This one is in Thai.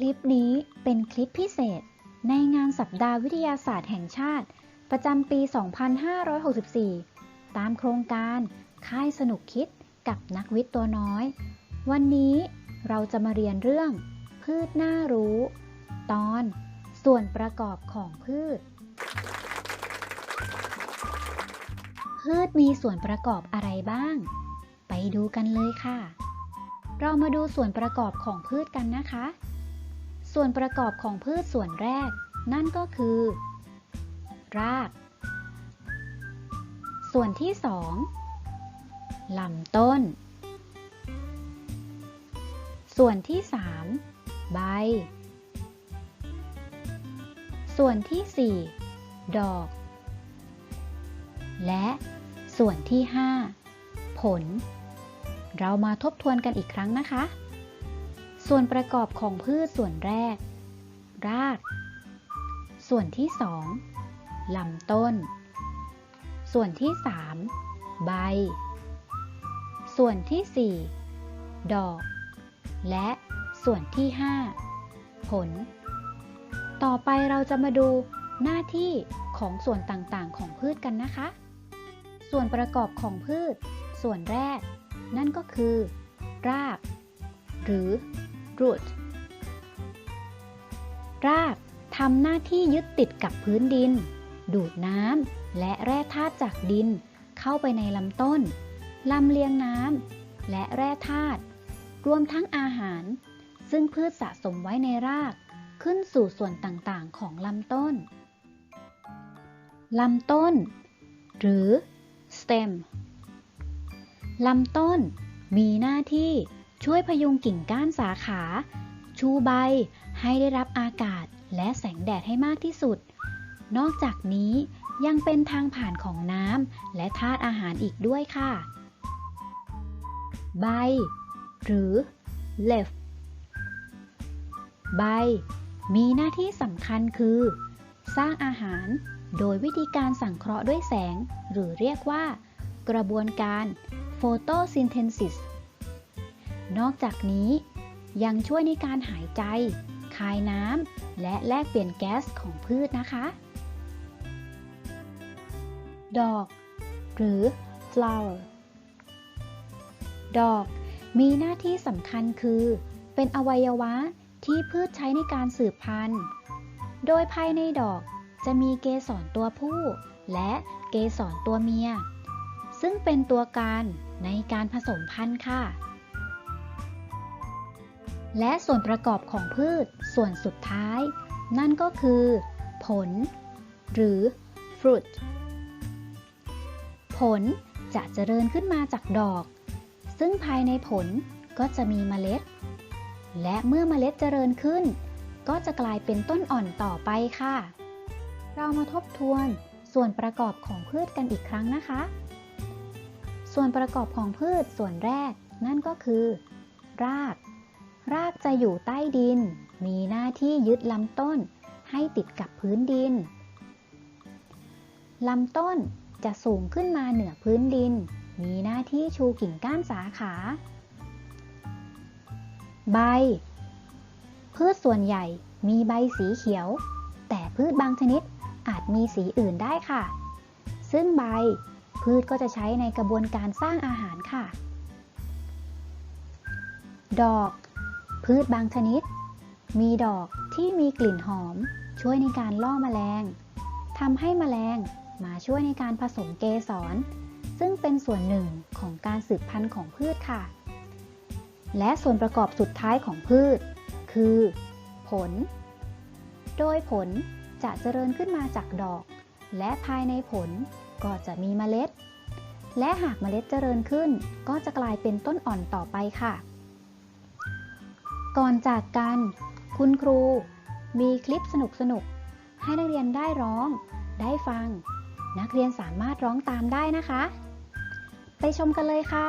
คลิปนี้เป็นคลิปพิเศษ ในงานสัปดาห์วิทยาศาสตร์แห่งชาติ ประจำปี 2564 ตามโครงการ ค่ายสนุกคิดกับนักวิทย์ตัวน้อย วันนี้เราจะมาเรียนเรื่อง พืชน่ารู้ ตอน ส่วนประกอบของพืช พืชมีส่วนประกอบอะไรบ้าง ไปดูกันเลยค่ะ เรามาดูส่วนประกอบของพืชกันนะคะ ส่วนประกอบของพืชส่วนแรก นั่นก็คือ ราก ส่วนที่สองลำต้น ส่วนที่สามใบ ส่วนที่สี่ดอก และส่วนที่ห้าผล เรามาทบทวนกันอีกครั้งนะคะ ส่วนประกอบของพืชส่วนแรก ราก ส่วนที่สองลำต้น ส่วนที่สามใบ ส่วนที่สี่ดอก และส่วนที่ห้าผล ต่อไปเราจะมาดูหน้าที่ของส่วนต่างๆ ของพืชกันนะคะ ส่วนประกอบของพืช ส่วนแรก นั่นก็คือ ราก หรือ root รากทำหน้าที่ยึดติดกับพื้นดิน ดูดน้ำและแร่ธาตุจากดิน เข้าไปในลำต้นลำเลียงน้ำและแร่ธาตุรวมทั้งอาหาร ซึ่งพืชสะสมไว้ในรากขึ้นสู่ส่วนต่างๆ ของลำต้น ลำต้น หรือ stem ลำต้นมีหน้าที่ ช่วยพยุงกิ่งก้านสาขา ชูใบ ให้ได้รับอากาศและแสงแดดให้มากที่สุด นอกจากนี้ยังเป็นทางผ่านของน้ำและธาตุอาหารอีกด้วยค่ะ ใบ หรือ leaf ใบ มีหน้าที่สำคัญคือ สร้างอาหารโดยวิธีการสังเคราะห์ด้วยแสง หรือเรียกว่า กระบวนการ photosynthesis น นอกจากนี้ยังช่วยในการหายใจ คายน้ำ และแลกเปลี่ยนแก๊สของพืชนะคะ ดอก หรือ flower ดอกมีหน้าที่สำคัญคือ เป็นอวัยวะที่พืชใช้ในการสืบพันธุ์ โดยภายในดอกจะมีเกสรตัวผู้ และเกสรตัวเมีย ซึ่งเป็นตัวการในการผสมพันธุ์ค่ะ และส่วนประกอบของพืชส่วนสุดท้าย นั่นก็คือ ผล หรือ fruit ผลจะเจริญขึ้นมาจากดอก ซึ่งภายในผลก็จะมีเมล็ด และเมื่อเมล็ดเจริญขึ้น ก็จะกลายเป็นต้นอ่อนต่อไปค่ะ เรามาทบทวนส่วนประกอบของพืชกันอีกครั้งนะคะ ส่วนประกอบของพืชส่วนแรก นั่นก็คือ ราก รากจะอยู่ใต้ดิน มีหน้าที่ยึดลำต้นให้ติดกับพื้นดิน ลำต้นจะสูงขึ้นมาเหนือพื้นดิน มีหน้าที่ชูกิ่งก้านสาขา ใบ พืชส่วนใหญ่มีใบสีเขียว แต่พืชบางชนิดอาจมีสีอื่นได้ค่ะ ซึ่งใบพืชก็จะใช้ในกระบวนการสร้างอาหารค่ะ ดอก พืชบางชนิด มีดอกที่มีกลิ่นหอม ช่วยในการล่อแมลงทำให้แมลงมาช่วยในการผสมเกสร ซึ่งเป็นส่วนหนึ่งของการสืบพันธุ์ของพืชค่ะ และส่วนประกอบสุดท้ายของพืช คือ ผล โดยผลจะเจริญขึ้นมาจากดอก และภายในผลก็จะมีเมล็ด และหากเมล็ดเจริญขึ้น ก็จะกลายเป็นต้นอ่อนต่อไปค่ะ ก่อนจากกัน คุณครู มีคลิปสนุกสนุกให้นักเรียนได้ร้อง ได้ฟัง นักเรียนสามารถร้องตามได้นะคะ ไปชมกันเลยค่ะ